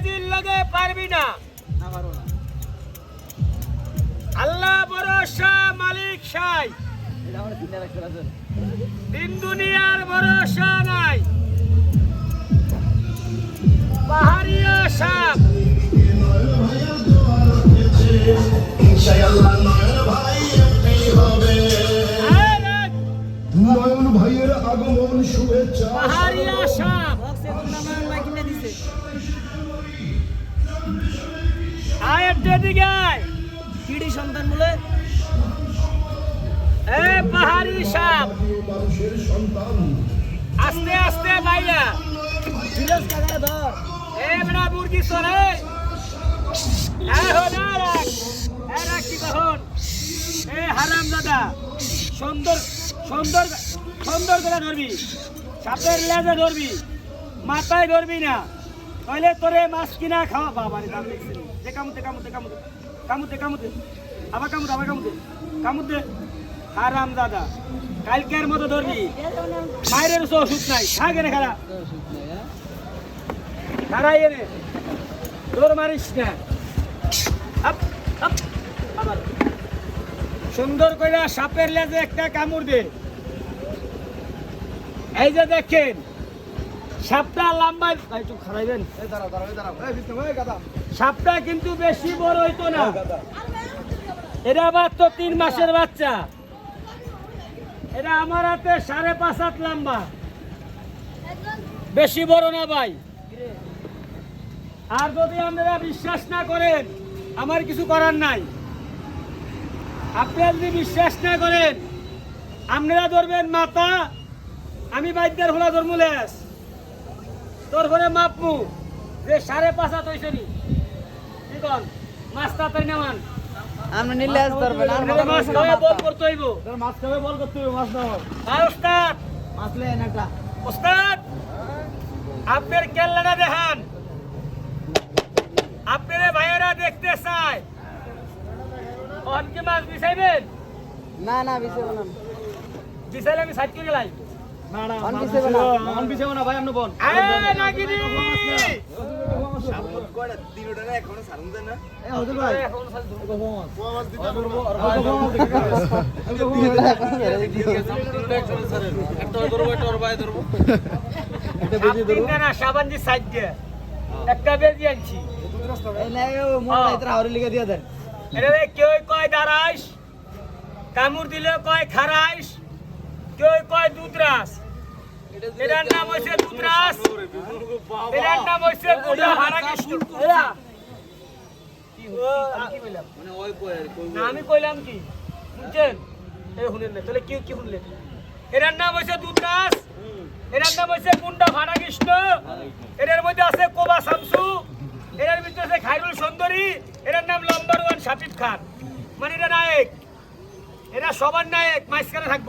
ইংরেজির লগে পারবি না। আল্লাহ ভরসা মালিক সাই। দিন দুনিয়ার ভরসা নাই। পাহাড়িয়া সাপ ইনশাআল্লাহ নয়ন ভাই আয়ের যেদিকে আয়। কিডি সন্তান বলে? এ পাহাড়ি সাপ। মানুষের সন্তান আস্তে আস্তে বাইরা। ফিরোজ কাকা ধর। এ বড়া মুরগি সরে এ হনা রাখ এ রাখ কি কখন? এ হারাম দাদা। সুন্দর সুন্দর সুন্দর করে ধরবি। সাপের লেজে ধরবি। মাথায় ধরবি না। তাহলে তোরে মাছ কিনা খাওয়া বাবারে দাম দেখছি। যে কামুতে কামুতে কামুতে কামুতে কামুতে আবার কামুতে আবার কামুতে কামুতে হারাম দাদা, কালকের মতো ধরবি। মায়ের ওষুধ নাই। খা কেনে খারা খারাই এনে। দৌড় মারিস না। আবার। সুন্দর করে সাপের লেজে একটা কামড় দে। এই যে দেখেন সাপটা লম্বা একটু খারাইবেন সাপটা কিন্তু বেশি বড় হইতো না। এটা আবার তো তিন মাসের বাচ্চা। এটা আমার হাতে সাড়ে পাঁচ হাত লম্বা। বেশি বড় না ভাই। আর যদি আপনারা বিশ্বাস না করেন আমার কিছু করার নাই। আপনারা যদি বিশ্বাস না করেন আপনারা ধরবেন মাথা আমি বাইদ্যের হলা ধর্ম লেস। তোর ঘরে মাপমু যে সাড়ে পাঁচ হাত হয়েছে নি। কি কন? মাছ তাড়াতাড়ি নামান আমরা নিলে আপনারা মাছ বল করতে হইব? মাছ খাবে বল করতে মাছ দাও। আর ওস্তাদ। মাছ লেন একটা। ওস্তাদ আপনার কেল্লাটা দেখান। আপনার ভাইয়েরা দেখতে চায়। অনকে মাছ বিছাইবেন? না না না। বিছাইলে আমি সাইড করে লাই। একটা বেজি আনছি কেউ কয় দাঁড়াইস কামড় দিলে কয় খারাইস কেউ কয় দুধরাস এটার নাম এটার হারা কৃষ্ণ কি হলো? আমি কি বললাম না আমি কইলাম কি? বুঝছেন? এ শুনেন না তাহলে কি কি শুনলেন? এটার নাম এটার হয়েছে গুন্ডা ভাড়া কৃষ্ণ এটার মধ্যে আছে কোবা শামসু। এটার ভিতরে আছে খাইরুল সুন্দরী। এটার নাম নাম্বার ওয়ান শাকিব খান। মানে এটা নায়ক। এরা সবার নায়ক। মাঝখানে থাকব।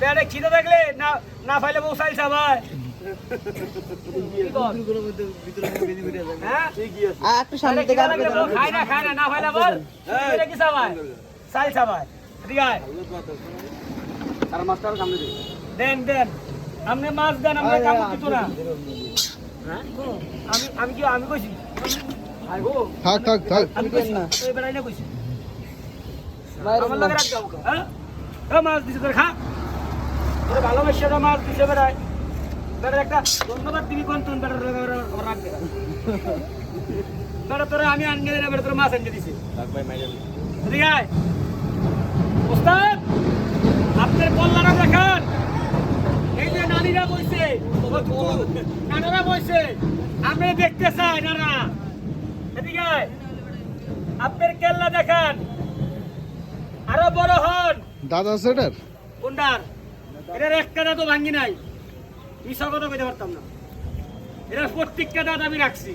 পেটে খিদে দেখলে না না ফাইলে বউ চাইল সবাই হ্যাঁ? একটু সামনে থেকে খায় না খায় না না ফাইলে বল। কি সবাই চাইল সবাই ঠিক আছে আর মাস্টার সামনে দে দেন দেন। আপনি মাছ দেন আমরা না। হ্যাঁ? আমি আমি কি আমি কইছি? থাক থাক থাক। আমি কইছি না। এই বেড়াই না কইছি আমার লাগে রাখ যাও হ্যাঁ? মাছ দিছে তোর খা। তোর ভালোবাসে ওরা মাছ দিছে বেড়ায় একটা ধন্যবাদ দিবি কোন তুন তোরা আমি আনগে দিলে বেড়া তোর মাছ আনগে দিছি। ঠিক আছে ওস্তাদ আপনার কল্যাণা দেখান। এই যে নানিরা বইছে নানারা বইছে আমি দেখতে চাই নানা। এদিকে আয়। আপনার কেল্লা দেখান। আরও বড় হন। দাদা এটার কোনটার এটার একটা দাঁত ভাঙ্গি নাই। মিশা কথা কইতে পারতাম না। এটার প্রত্যেকটা দাঁত আমি রাখছি।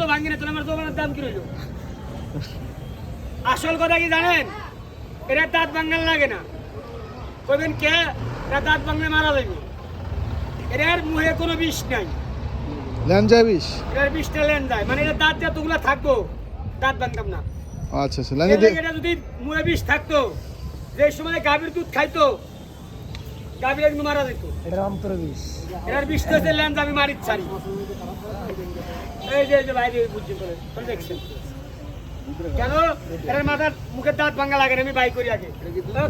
তো ভাঙি আসল কথা কি জানেন? এটা দাঁত ভাঙাল লাগে না। কইবেন কে? এটা দাঁত ভাঙলে মারা যাবে এটার মুহে কোনো বিষ নাই। ল্যাঞ্জা বিষ? এটার বিষটা লেন যায় মানে এটা দাঁত যতগুলো থাকব। দাঁত ভাঙতাম না। আচ্ছা আচ্ছা এর এটা যদি মুখে বিষ থাকতো যে সময় গাভীর দুধ খাইতো গাভীর কিন্তু মারা যেত। এটা অন্তর বিষ। এটার বিষ হচ্ছে ল্যান্ড আমি মারির ছাড়ি। এই যে এই যে বাইরে বুঝছি করে দেখছেন। কেন? এটার মাথার মুখের দাঁত ভাঙা লাগে আমি বাই করি আগে।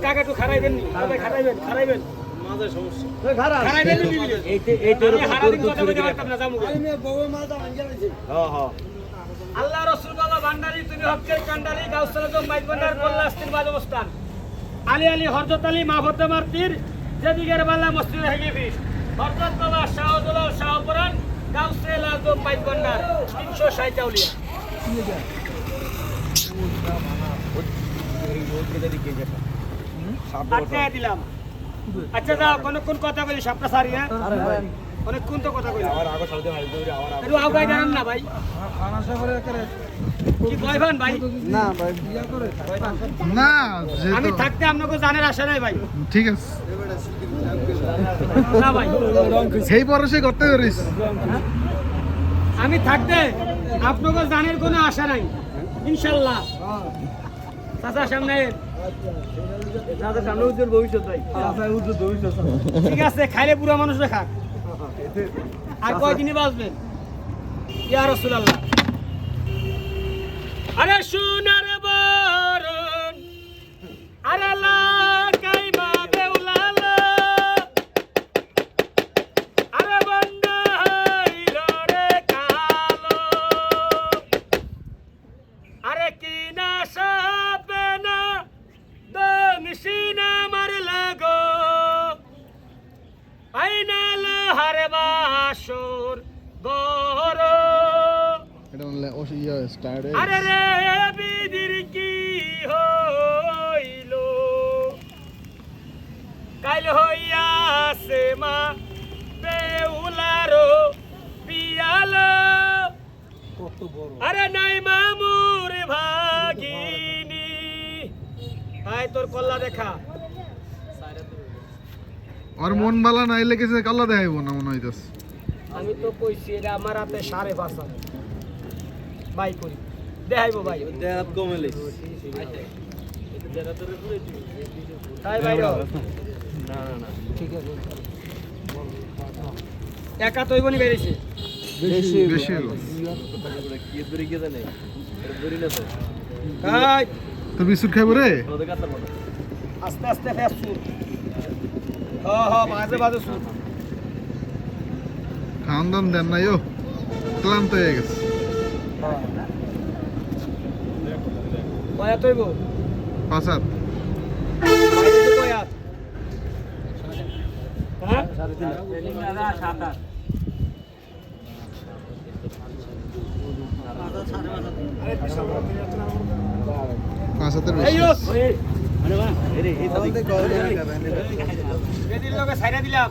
কাকা একটু খারাইবেন খারাইবেন খারাইবেন। আল্লাহ রসুল বাবা ভান্ডারি তুমি হকের কান্ডারি গাউসাল আজম মাইক ভান্ডার কল্লা স্থির বাজ অবস্থান। আলী আলী হরজত আলী মাহবত মার্তির যেদিকের বাল্লা মসজিদ হেগে ফিস হরজত বাবা শাহদুল্লাহ শাহপুরান গাউসেল আজম মাইক ভান্ডার তিনশো সাইটাউলিয়া আটকায় দিলাম। আচ্ছা যাও কোনক্ষণ কথা বলি সাপটা সারি হ্যাঁ? অনেকক্ষণ তো কথা জানান না ভাই। কি কয়বান ভাই? না ভাই। না আমি থাকতে আপনাকে জানার আশা নাই ভাই। ঠিক আছে। না ভাই। সেই পরশে করতে পারিস। আমি থাকতে আপনাকে জানের কোনো আশা নাই। ইনশাল্লাহ। চাচা সামনে ঠিক আছে খাইলে পুরো মানুষ দেখা। আর কয়দিনই বাঁচবেন? রসুল আল্লাহ আরে সোনার এটা মানে ও ইয়ে স্টার্ট আরে রে বিদির কি হইল কাইল হইয়াছে মা বেউলারো পিয়াল আরে নাই মামুর ভাগিনী আয় তোর কল্লা দেখা আর মন বালা নাই লেগেছে কাল্লা দেখাইবো না মনে হইতাছে। আমি তো কইছি এটা আমার হাতে সাড়ে পাঁচ। বাই করি। দেখাইবো ভাই। দেহাত কমেলে। তাই ভাই না না না। একা বেরিয়েছে? বেশি বেশি কি দূরে গিয়ে জানে? দূরে না তো। তাই তো বিস্কুট খাইবো রে? আস্তে আস্তে ফেস সুর। হ হ মাঝে মাঝে সুর। খাওয়ান দান দেন নাই ও। ক্লান্ত হয়ে গেছে। কয়া তৈব পাঁচ হাত। বাইরে কয়া হ্যাঁ? পাঁচ হাতের বেশি। দিলাম।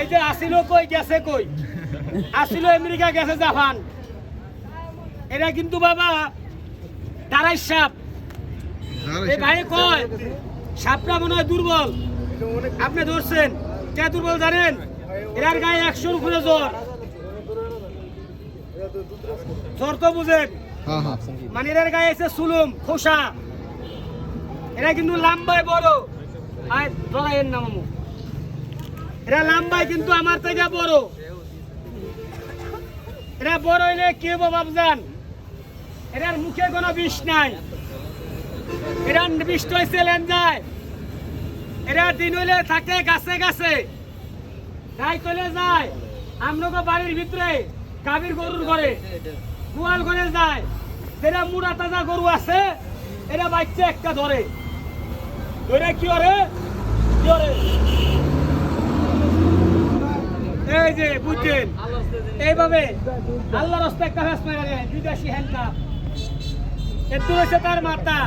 এই যে আসিল কই গেছে কই? আসিল আমেরিকা গেছে জাপান। এটা কিন্তু বাবা তারাই সাপ। এই ভাই কয় সাপটা মনে হয় দুর্বল। আপনি ধরছেন কে দুর্বল জানেন? এরার গায়ে একশোর উপরে জ্বর। জ্বর তো বুঝেন। হ্যাঁ হ্যাঁ। মানে এরার গায়ে আছে সুলুম খোসা। এরা কিন্তু লাম্বায় বড়। আয় ধরাইয়ের নাম। এরা লাম্বায় কিন্তু আমার থেকে বড়। এরা বড় হইলে কি হব বাবজান এরার মুখে কোনো বিষ নাই। এরা বিষ হয়েছে যায়। এরা দিন হইলে থাকে গাছে গাছে। তাই চলে যায়, আমনগো বাড়ির ভিতরে কাবির গরুর ঘরে। গোয়াল ঘরে যায়। এরা মুড়া তাজা গরু আছে এরা বাচ্চা একটা ধরে। ধরে কি করে? কি করে? এই যে, বুঝছেন? এইভাবে আল্লাহ রাস্তা একটা ফেস মেরে বিদেশি হ্যান্ডকাপ এর হচ্ছে তার মাথা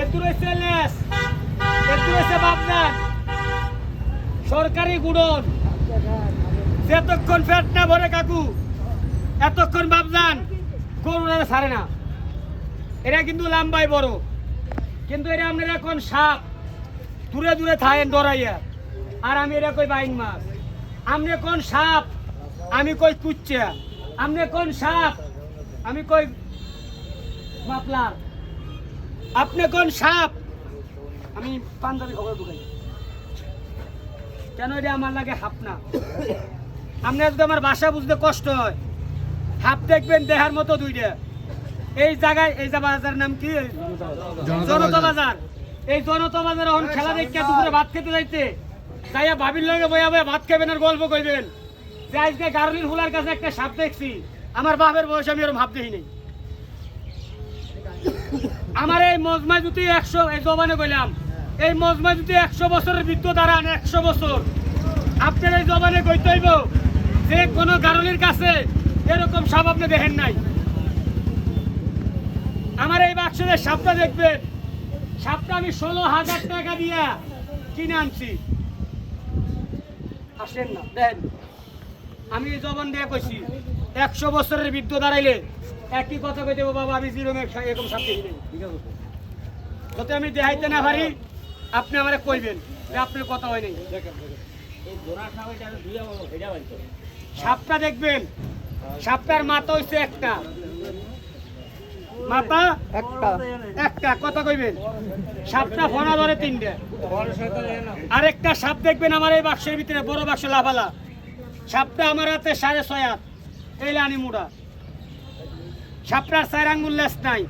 এর হচ্ছে লেস, এর হচ্ছে বাপদান। সরকারি গুড়ন। যতক্ষণ ফ্যাট না ভরে কাকু, এতক্ষণ বাপজান গরুরা ছাড়ে না। এরা কিন্তু লাম্বাই বড়। কিন্তু এরা আপনারা এখন সাপ। দূরে দূরে থাকেন, ডরাইয়া। আর আমি এরা কই বাইন মাছ। আপনি কোন সাপ? আমি কই কুচ্চা। আপনি কোন সাপ? আমি কই মাপলার আপনি কোন সাপ? আমি পাঞ্জাবি খবর ঢুকাই। কেন এটা আমার লাগে হাপ না? আপনার যদি আমার বাসা বুঝতে কষ্ট হয় হাপ দেখবেন দেহার মতো দুইটা। এই জায়গায় এই যে বাজার নাম কি? জনতা বাজার। এই জনতা বাজার এখন খেলা দেখে দুপুরে ভাত খেতে যাইতে। যাইয়া ভাবির লগে বইয়া বইয়া ভাত খাবেন আর গল্প করবেন যে আজকে গারলির হুলার কাছে একটা সাপ দেখছি, আমার বাপের বয়স আমি ওরকম ভাব দেখি নাই আমার এই মজমা জুতি একশো, এই জবানে কইলাম, এই মজমা জুতি একশো বছরের বৃদ্ধ দাঁড়ান, একশো বছর, আপনার এই জবানে কইতে হইব যে কোনো গারলির কাছে এরকম সাপ আপনি দেখেন নাই। আমার এই বাক্সের সাপটা দেখবেন। সাপটা আমি ষোলো হাজার টাকা দিয়া কিনে আনছি। আসেন না। দেন। আমি জবান দিয়ে কইছি একশো বছরের বৃদ্ধ দাঁড়াইলে একই কথা কই দেবো বাবা আমি জিরো এরকম নাই যাতে আমি দেখাইতে না পারি আপনি আমারে কইবেন যে আপনার কথা হয় নাই। সাপটা দেখবেন সাপটার মাথা হইছে একটা। মাথা একটা। একটা কথা কইবেন? সাপটা ফোনা ধরে তিনটে। আরেকটা সাপ দেখবেন আমার এই বাক্সের ভিতরে বড় বাক্স লাফালা। সাপটা আমার হাতে সাড়ে ছয় হাত। এই লানি মুড়া। সাপটার চার আঙ্গুল লেস নাই।